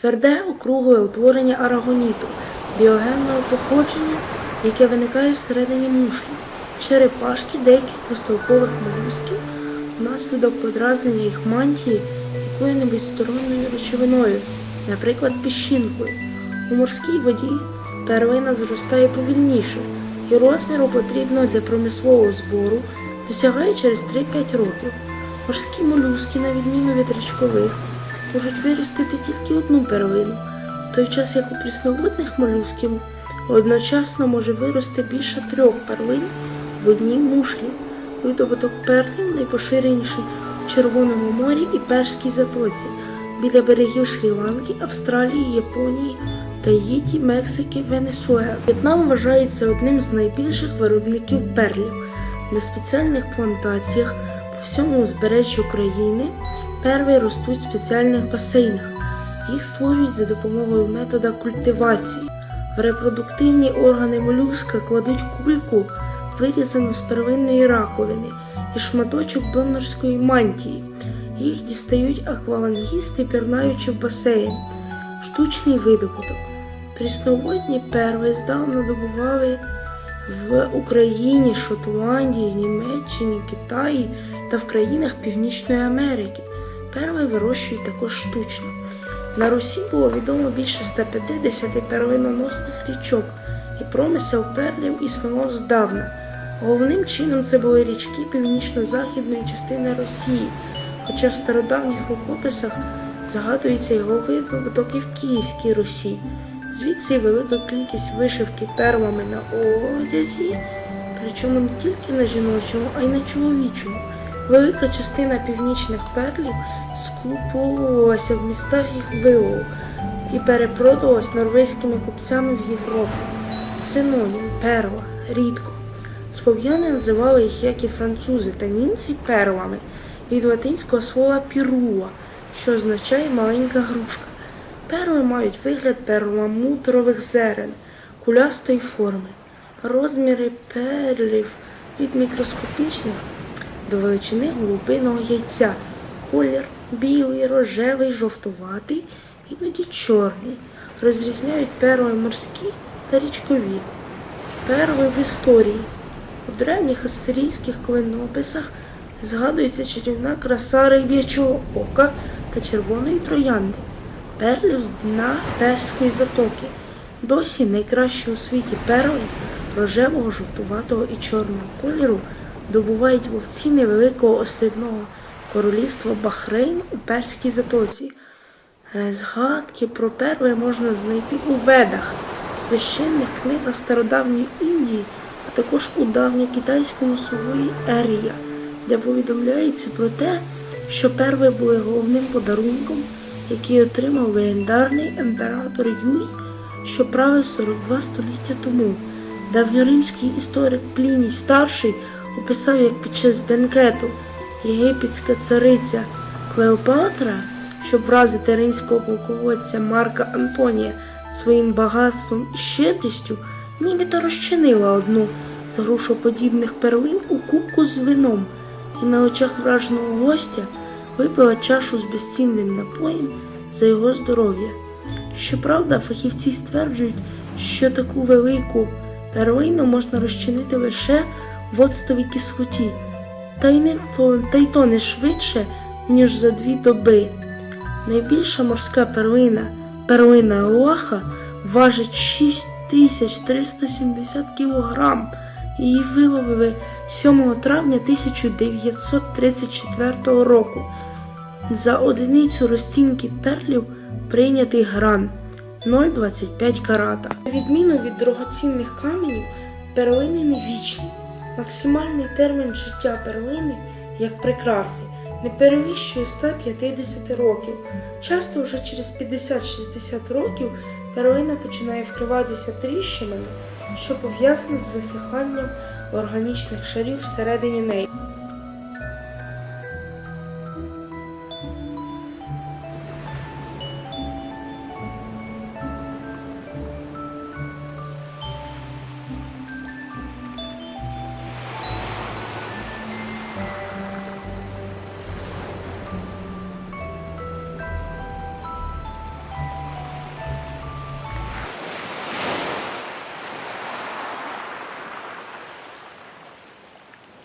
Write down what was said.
Тверде округле утворення арагоніту, біогенного походження, яке виникає всередині мушлі, черепашки деяких двостолкових молюсків внаслідок подразнення їх мантії якою-небудь сторонньою речовиною, наприклад, піщинкою. У морській воді первина зростає повільніше і розміру потрібного для промислового збору досягає через 3-5 років. Морські молюски, на відміну від річкових, можуть виростити тільки одну первину, в той час як у прісноводних молюсків одночасно може вирости більше трьох первин в одній мушлі. Видобуток перлів найпоширеніший в Червоному морі і Перській затоці, біля берегів Шрі-Ланки, Австралії, Японії, Таїті, Мексики, Венесуели. В'єтнам вважається одним з найбільших виробників перлів. На спеціальних плантаціях по всьому узбережжю країни перви ростуть в спеціальних басейнах. Їх створюють за допомогою метода культивації. В репродуктивні органи молюска кладуть кульку, вирізану з первинної раковини, і шматочок донорської мантії. Їх дістають аквалангісти, пірнаючи в басейн. Штучний видобуток. Прісноводні перви здавна добували в Україні, Шотландії, Німеччині, Китаї та в країнах Північної Америки. Перви вирощують також штучно. На Русі було відомо більше 150 первиноносних річок, і промисел перлів існував здавна. Головним чином це були річки північно-західної частини Росії, хоча в стародавніх рукописах згадується його видобуток і в Київській Русі. Звідси велика кількість вишивки перлами на одязі, причому не тільки на жіночому, а й на чоловічому. Велика частина північних перлів скуповувалася в містах їх вилову і перепродувалась норвезькими купцями в Європі. Синонім перла рідко. Слов'яни називали їх, як і французи та німці, перлами від латинського слова піруа, що означає маленька грушка. Перли мають вигляд перламутрових зерен кулястої форми. Розміри перлів від мікроскопічних до величини голубиного яйця. Колір білий, рожевий, жовтуватий, іноді чорний. Розрізняють перли морські та річкові. Перли в історії. У древніх асирійських клинописах згадується чарівна краса риб'ячого ока та червоної троянди, перлів з дна Перської затоки. Досі найкращі у світі перли рожевого, жовтуватого і чорного кольору добувають вовці невеликого острівного королівства Бахрейн у Перській затоці. Е, Згадки про перли можна знайти у ведах, священних книгах стародавньої Індії, а також у давньокитайському слові Ерія, де повідомляється про те, що перли були головним подарунком, який отримав легендарний імператор Юй, що правив 42 століття тому. Давньоримський історик Пліній Старший описав, як під час бенкету єгипетська цариця Клеопатра, щоб вразити римського полководця Марка Антонія своїм багатством і щедрістю, нібито розчинила одну з грушоподібних перлин у кубку з вином і на очах враженого гостя випила чашу з безцінним напоєм за його здоров'я. Щоправда, фахівці стверджують, що таку велику перлину можна розчинити лише в оцтовій кислоті, та й, не та й то не швидше, ніж за дві доби. Найбільша морська перлина, перлина Оаха, важить 6370 кг. Її виловили 7 травня 1934 року. За одиницю розцінки перлів прийнятий гран 0,25 карата. На відміну від дорогоцінних каменів, перлини не вічні. Максимальний термін життя перлини, як прикраси, не перевищує 150 років. Часто вже через 50-60 років перлина починає вкриватися тріщинами, що пов'язано з висиханням органічних шарів всередині неї.